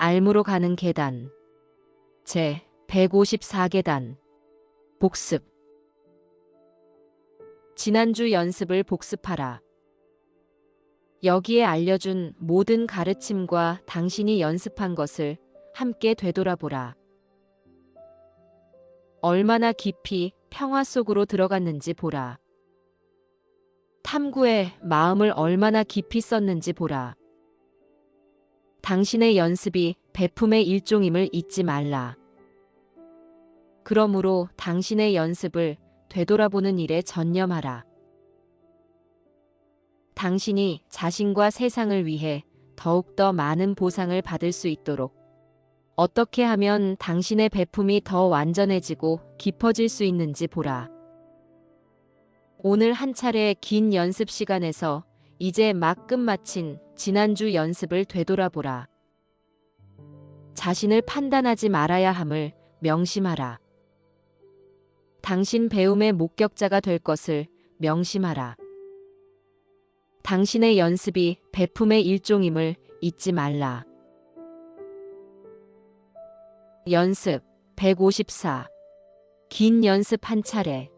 알무로 가는 계단. 제 154계단. 복습. 지난주 연습을 복습하라. 여기에 알려준 모든 가르침과 당신이 연습한 것을 함께 되돌아보라. 얼마나 깊이 평화 속으로 들어갔는지 보라. 탐구에 마음을 얼마나 깊이 썼는지 보라. 당신의 연습이 배품의 일종임을 잊지 말라. 그러므로 당신의 연습을 되돌아보는 일에 전념하라. 당신이 자신과 세상을 위해 더욱더 많은 보상을 받을 수 있도록 어떻게 하면 당신의 배품이 더 완전해지고 깊어질 수 있는지 보라. 오늘 한 차례 긴 연습 시간에서 이제 막 끝마친 지난주 연습을 되돌아보라. 자신을 판단하지 말아야 함을 명심하라. 당신 배움의 목격자가 될 것을 명심하라. 당신의 연습이 배품의 일종임을 잊지 말라. 연습 154. 긴 연습 한 차례.